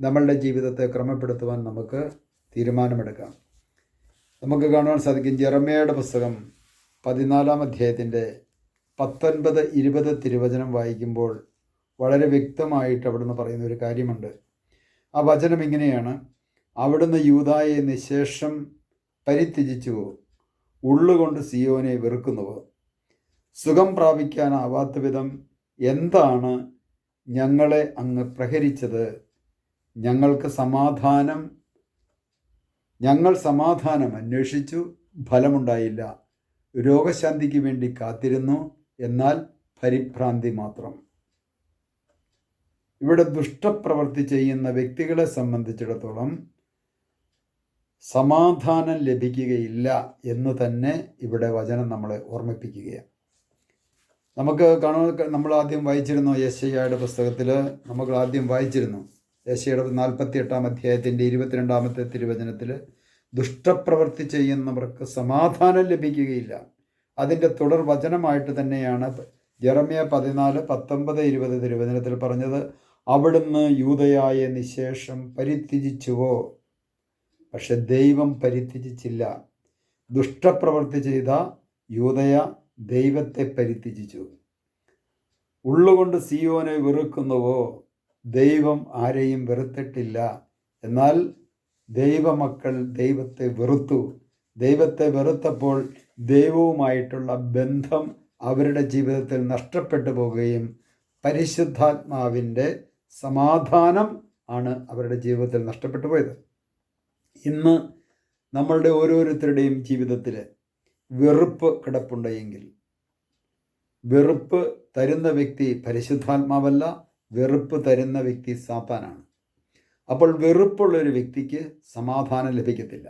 നമ്മളുടെ ജീവിതത്തെ ക്രമപ്പെടുത്തുവാൻ നമുക്ക് തീരുമാനമെടുക്കാം. നമുക്ക് കാണുവാൻ സാധിക്കും ജെറമയുടെ പുസ്തകം പതിനാലാം അധ്യായത്തിന്റെ പത്തൊൻപത് ഇരുപത് തിരുവചനം വായിക്കുമ്പോൾ വളരെ വ്യക്തമായിട്ട് അവിടുന്ന് പറയുന്ന ഒരു കാര്യമുണ്ട്. ആ വചനം ഇങ്ങനെയാണ്. അവിടുന്ന് യൂതായെ നിശേഷം പരിത്യജിച്ചുവോ ഉള്ളുകൊണ്ട് സിയോനെ വെറുക്കുന്നുവോ സുഖം പ്രാപിക്കാനാവാത്ത വിധം എന്താണ് ഞങ്ങളെ അങ്ങ് പ്രഹരിച്ചത്? ഞങ്ങൾക്ക് സമാധാനം ഞങ്ങൾ സമാധാനം അന്വേഷിച്ചു ഫലമുണ്ടായില്ല. രോഗശാന്തിക്ക് വേണ്ടി കാത്തിരുന്നു എന്നാൽ പരിഭ്രാന്തി മാത്രം. ഇവിടെ ദുഷ്ടപ്രവൃത്തി ചെയ്യുന്ന വ്യക്തികളെ സംബന്ധിച്ചിടത്തോളം സമാധാനം ലഭിക്കുകയില്ല എന്ന് തന്നെ ഇവിടെ വചനം നമ്മളെ ഓർമ്മിപ്പിക്കുകയാണ്. നമുക്ക് കാണുന്ന നമ്മൾ ആദ്യം വായിച്ചിരുന്നു യശയ്യയുടെ പുസ്തകത്തിൽ നമുക്ക് ആദ്യം വായിച്ചിരുന്നു യേശയുടെ നാൽപ്പത്തി എട്ടാം അധ്യായത്തിന്റെ ഇരുപത്തിരണ്ടാമത്തെ തിരുവചനത്തിൽ ദുഷ്ടപ്രവൃത്തി ചെയ്യുന്നവർക്ക് സമാധാനം ലഭിക്കുകയില്ല. അതിന്റെ തുടർ വചനമായിട്ട് തന്നെയാണ് ജെറമിയ പതിനാല് പത്തൊമ്പത് ഇരുപത് തിരുവചനത്തിൽ പറഞ്ഞത് അവിടുന്ന് യൂതയായ നിശേഷം പരിത്യജിച്ചുവോ? പക്ഷെ ദൈവം പരിത്യജിച്ചില്ല. ദുഷ്ടപ്രവൃത്തി ചെയ്ത യൂതയ ദൈവത്തെ പരിത്യജിച്ചു. ഉള്ളുകൊണ്ട് സിയോനെ വെറുക്കുന്നുവോ? ദൈവം ആരെയും വെറുത്തിട്ടില്ല. എന്നാൽ ദൈവമക്കൾ ദൈവത്തെ വെറുത്തു. ദൈവത്തെ വെറുത്തപ്പോൾ ദൈവവുമായിട്ടുള്ള ബന്ധം അവരുടെ ജീവിതത്തിൽ നഷ്ടപ്പെട്ടു പോവുകയും പരിശുദ്ധാത്മാവിന്റെ സമാധാനം ആണ് അവരുടെ ജീവിതത്തിൽ നഷ്ടപ്പെട്ടു പോയത്. ഇന്ന് നമ്മളുടെ ഓരോരുത്തരുടെയും ജീവിതത്തിൽ വെറുപ്പ് കിടപ്പുണ്ടെങ്കിൽ വെറുപ്പ് തരുന്ന വ്യക്തി പരിശുദ്ധാത്മാവല്ല വെറുപ്പ് തരുന്ന വ്യക്തി സാത്താനാണ്. അപ്പോൾ വെറുപ്പുള്ള ഒരു വ്യക്തിക്ക് സമാധാനം ലഭിക്കത്തില്ല.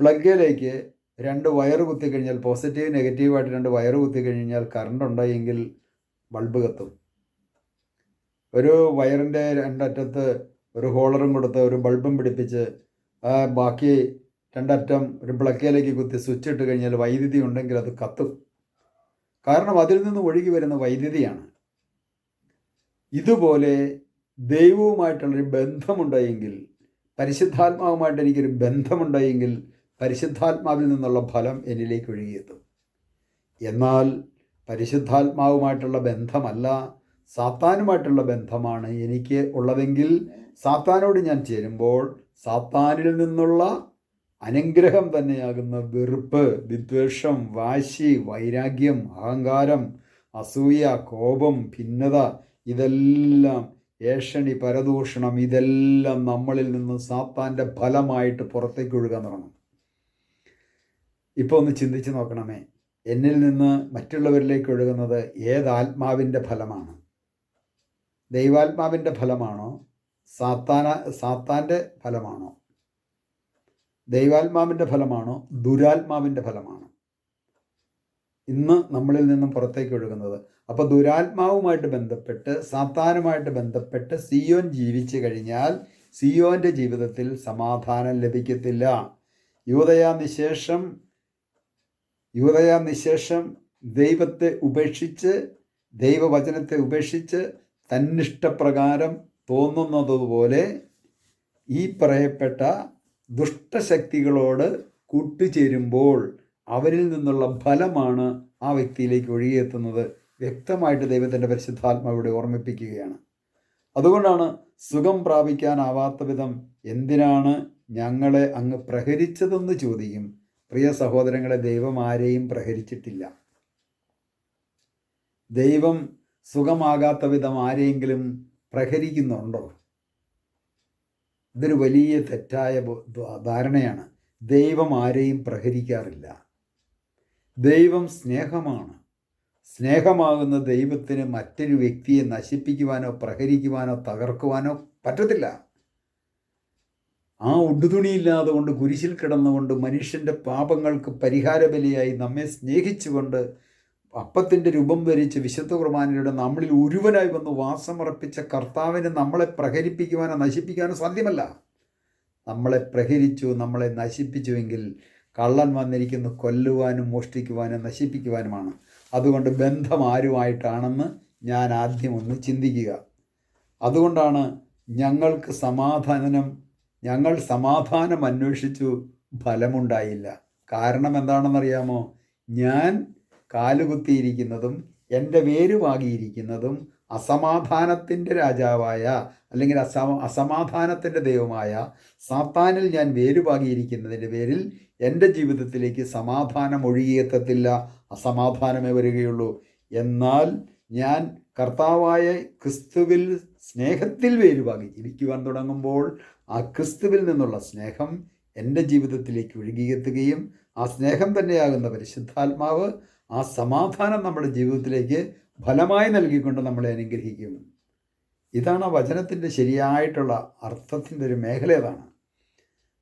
പ്ലഗിലേക്ക് രണ്ട് വയറ് കുത്തിക്കഴിഞ്ഞാൽ പോസിറ്റീവ് നെഗറ്റീവായിട്ട് രണ്ട് വയറ് കുത്തിക്കഴിഞ്ഞാൽ കറണ്ട് ഉണ്ടായെങ്കിൽ ബൾബ് കത്തും. ഒരു വയറിന്റെ രണ്ടറ്റത്ത് ഒരു ഹോളറും കൊടുത്ത് ഒരു ബൾബും പിടിപ്പിച്ച് ബാക്കി രണ്ടറ്റം ഒരു പ്ലക്കയിലേക്ക് കുത്തി സ്വിച്ച് ഇട്ട് കഴിഞ്ഞാൽ വൈദ്യുതി ഉണ്ടെങ്കിൽ അത് കത്തും. കാരണം അതിൽ നിന്ന് ഒഴുകി വരുന്ന വൈദ്യുതിയാണ്. ഇതുപോലെ ദൈവവുമായിട്ടുള്ളൊരു ബന്ധമുണ്ടായെങ്കിൽ പരിശുദ്ധാത്മാവുമായിട്ട് എനിക്കൊരു ബന്ധമുണ്ടായെങ്കിൽ പരിശുദ്ധാത്മാവിൽ നിന്നുള്ള ഫലം എന്നിലേക്ക് ഒഴുകിയെത്തും. എന്നാൽ പരിശുദ്ധാത്മാവുമായിട്ടുള്ള ബന്ധമല്ല സാത്താനുമായിട്ടുള്ള ബന്ധമാണ് എനിക്ക് ഉള്ളതെങ്കിൽ സാത്താനോട് ഞാൻ ചേരുമ്പോൾ സാത്താനിൽ നിന്നുള്ള അനുഗ്രഹം തന്നെയാകുന്ന വെറുപ്പ് വിദ്വേഷം വാശി വൈരാഗ്യം അഹങ്കാരം അസൂയ കോപം ഭിന്നത ഇതെല്ലാം ഏഷണി പരദൂഷണം ഇതെല്ലാം നമ്മളിൽ നിന്ന് സാത്താന്റെ ഫലമായിട്ട് പുറത്തേക്ക് ഒഴുകാൻ തുടങ്ങും. ഇപ്പോൾ ഒന്ന് ചിന്തിച്ച് നോക്കണമേ എന്നിൽ നിന്ന് മറ്റുള്ളവരിലേക്ക് ഒഴുകുന്നത് ഏത് ആത്മാവിന്റെ ഫലമാണ്? ദൈവാത്മാവിന്റെ ഫലമാണോ? സാത്താന സാത്താന്റെ ഫലമാണോ? ദൈവാത്മാവിന്റെ ഫലമാണോ? ദുരാത്മാവിന്റെ ഫലമാണോ? ഇന്ന് നമ്മളിൽ നിന്നും പുറത്തേക്ക് ഒഴുകുന്നത്. അപ്പോൾ ദുരാത്മാവുമായിട്ട് ബന്ധപ്പെട്ട് സാത്താനുമായിട്ട് ബന്ധപ്പെട്ട് സിയോൻ ജീവിച്ചു കഴിഞ്ഞാൽ സിയോന്റെ ജീവിതത്തിൽ സമാധാനം ലഭിക്കത്തില്ല. യൂതയാ നിശേഷം യൂതയാ നിശേഷം ദൈവത്തെ ഉപേക്ഷിച്ച് ദൈവവചനത്തെ ഉപേക്ഷിച്ച് തന്നിഷ്ടപ്രകാരം തോന്നുന്നതുപോലെ ഈ പറയപ്പെട്ട ദുഷ്ടശക്തികളോട് കൂട്ടുചേരുമ്പോൾ അവരിൽ നിന്നുള്ള ഫലമാണ് ആ വ്യക്തിയിലേക്ക് ഒഴുകിയെത്തുന്നത്. വ്യക്തമായിട്ട് ദൈവത്തിന്റെ പരിശുദ്ധാത്മാവിടെ ഓർമ്മിപ്പിക്കുകയാണ്. അതുകൊണ്ടാണ് സുഖം പ്രാപിക്കാനാവാത്ത വിധം എന്തിനാണ് ഞങ്ങളെ അങ്ങ് പ്രഹരിച്ചതെന്ന് ചോദിക്കും. പ്രിയ സഹോദരങ്ങളെ ദൈവം ആരെയും പ്രഹരിച്ചിട്ടില്ല. ദൈവം സുഖമാകാത്ത വിധം ആരെയെങ്കിലും പ്രഹരിക്കുന്നുണ്ടോ? ഇതൊരു വലിയ തെറ്റായ ധാരണയാണ്. ദൈവം ആരെയും പ്രഹരിക്കാറില്ല. ദൈവം സ്നേഹമാണ്. സ്നേഹമാകുന്ന ദൈവത്തിന് മറ്റൊരു വ്യക്തിയെ നശിപ്പിക്കുവാനോ പ്രഹരിക്കുവാനോ തകർക്കുവാനോ പറ്റത്തില്ല. ആ ഉടുതുണിയില്ലാതെ കൊണ്ട് കുരിശിൽ കിടന്നുകൊണ്ട് മനുഷ്യന്റെ പാപങ്ങൾക്ക് പരിഹാര ബലിയായി നമ്മെ സ്നേഹിച്ചുകൊണ്ട് അപ്പത്തിന്റെ രൂപം ധരിച്ച് വിശുദ്ധ കുർബാനയുടെ നമ്മളിൽ ഒരുവനായി വന്ന് വാസമർപ്പിച്ച കർത്താവിനെ നമ്മളെ പ്രഹരിപ്പിക്കുവാനോ നശിപ്പിക്കാനോ സാധ്യമല്ല. നമ്മളെ പ്രഹരിച്ചു നമ്മളെ നശിപ്പിച്ചുവെങ്കിൽ കള്ളൻ വന്നിരിക്കുന്നു കൊല്ലുവാനും മോഷ്ടിക്കുവാനും നശിപ്പിക്കുവാനുമാണ്. അതുകൊണ്ട് ബന്ധം ആരുമായിട്ടാണെന്ന് ഞാൻ ആദ്യം ഒന്ന് ചിന്തിക്കുക. അതുകൊണ്ടാണ് ഞങ്ങൾക്ക് സമാധാനം ഞങ്ങൾ സമാധാനം അന്വേഷിച്ചു ഫലമുണ്ടായില്ല. കാരണം എന്താണെന്നറിയാമോ? ഞാൻ കാലുകുത്തിയിരിക്കുന്നതും എന്റെ വേര് വാങ്ങിയിരിക്കുന്നതും അസമാധാനത്തിന്റെ രാജാവായ അല്ലെങ്കിൽ അസമ അസമാധാനത്തിന്റെ ദൈവമായ സാത്താനിൽ ഞാൻ വേരുപാകിയിരിക്കുന്നതിന്റെ പേരിൽ എന്റെ ജീവിതത്തിലേക്ക് സമാധാനം ഒഴുകിയെത്തത്തില്ല അസമാധാനമേ വരികയുള്ളൂ. എന്നാൽ ഞാൻ കർത്താവായ ക്രിസ്തുവിൽ സ്നേഹത്തിൽ വേരുപാകി ജീവിക്കുവാൻ തുടങ്ങുമ്പോൾ ആ ക്രിസ്തുവിൽ നിന്നുള്ള സ്നേഹം എന്റെ ജീവിതത്തിലേക്ക് ഒഴുകിയെത്തുകയും ആ സ്നേഹം തന്നെയാകുന്ന പരിശുദ്ധാത്മാവ് ആ സമാധാനം നമ്മുടെ ജീവിതത്തിലേക്ക് ഫലമായി നൽകിക്കൊണ്ട് നമ്മളെ അനുഗ്രഹിക്കും ഇതാണ് ആ വചനത്തിന്റെ ശരിയായിട്ടുള്ള അർത്ഥത്തിന്റെ ഒരു മേഖല അതാണ്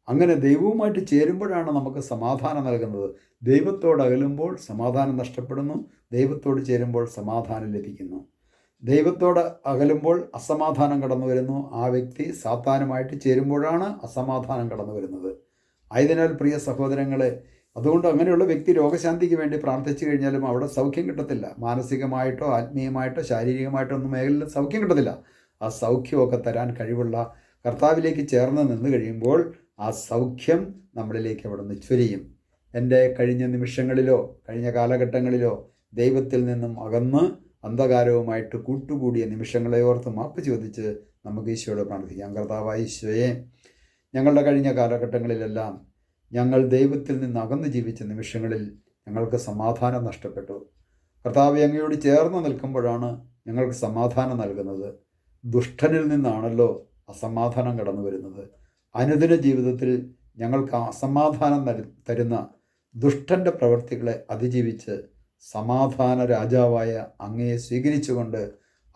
അങ്ങനെ ദൈവവുമായിട്ട് ചേരുമ്പോഴാണ് നമുക്ക് സമാധാനം നൽകുന്നത്. ദൈവത്തോട് അകലുമ്പോൾ സമാധാനം നഷ്ടപ്പെടുന്നു. ദൈവത്തോട് ചേരുമ്പോൾ സമാധാനം ലഭിക്കുന്നു. ദൈവത്തോട് അകലുമ്പോൾ അസമാധാനം കടന്നു വരുന്നു. ആ വ്യക്തി സാത്താനുമായിട്ട് ചേരുമ്പോഴാണ് അസമാധാനം കടന്നു വരുന്നത്. ആയതിനാൽ പ്രിയ സഹോദരങ്ങളെ അതുകൊണ്ട് അങ്ങനെയുള്ള വ്യക്തി രോഗശാന്തിക്ക് വേണ്ടി പ്രാർത്ഥിച്ചു കഴിഞ്ഞാലും അവിടെ സൗഖ്യം കിട്ടത്തില്ല. മാനസികമായിട്ടോ ആത്മീയമായിട്ടോ ശാരീരികമായിട്ടോ ഒന്നും മേഖലയിൽ സൗഖ്യം കിട്ടത്തില്ല. ആ സൗഖ്യമൊക്കെ തരാൻ കഴിവുള്ള കർത്താവിലേക്ക് ചേർന്ന് നിന്ന് കഴിയുമ്പോൾ ആ സൗഖ്യം നമ്മളിലേക്ക് അവിടെ നിന്ന് ചൊരിയും. എന്റെ കഴിഞ്ഞ നിമിഷങ്ങളിലോ കഴിഞ്ഞ കാലഘട്ടങ്ങളിലോ ദൈവത്തിൽ നിന്നും അകന്ന് അന്ധകാരവുമായിട്ട് കൂട്ടുകൂടിയ നിമിഷങ്ങളെ ഓർത്ത് മാപ്പ് ചോദിച്ച് നമുക്ക് ഈശോയോട് പ്രാർത്ഥിക്കാം. കർത്താവായ ഈശോയെ ഞങ്ങളുടെ കഴിഞ്ഞ കാലഘട്ടങ്ങളിലെല്ലാം ഞങ്ങൾ ദൈവത്തിൽ നിന്ന് അകന്നു ജീവിച്ച നിമിഷങ്ങളിൽ ഞങ്ങൾക്ക് സമാധാനം നഷ്ടപ്പെട്ടു. കർത്താവ് അങ്ങയോട് ചേർന്ന് നിൽക്കുമ്പോഴാണ് ഞങ്ങൾക്ക് സമാധാനം നൽകുന്നത്. ദുഷ്ടനിൽ നിന്നാണല്ലോ അസമാധാനം കടന്നു വരുന്നത്. അനുദിന ജീവിതത്തിൽ ഞങ്ങൾക്ക് അസമാധാനം തരുന്ന ദുഷ്ടന്റെ പ്രവൃത്തികളെ അതിജീവിച്ച് സമാധാന രാജാവായ അങ്ങയെ സ്വീകരിച്ചുകൊണ്ട്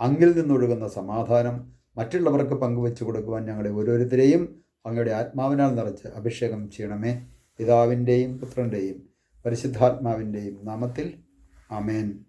അങ്ങിൽ നിന്നൊഴുകുന്ന സമാധാനം മറ്റുള്ളവർക്ക് പങ്കുവെച്ചു കൊടുക്കുവാൻ ഞങ്ങളെ ഓരോരുത്തരെയും അങ്ങയുടെ ആത്മാവിനാൽ നിറച്ച് അഭിഷേകം ചെയ്യണമേ. പിതാവിന്റെയും പുത്രന്റെയും പരിശുദ്ധാത്മാവിന്റെയും നാമത്തിൽ ആമേൻ.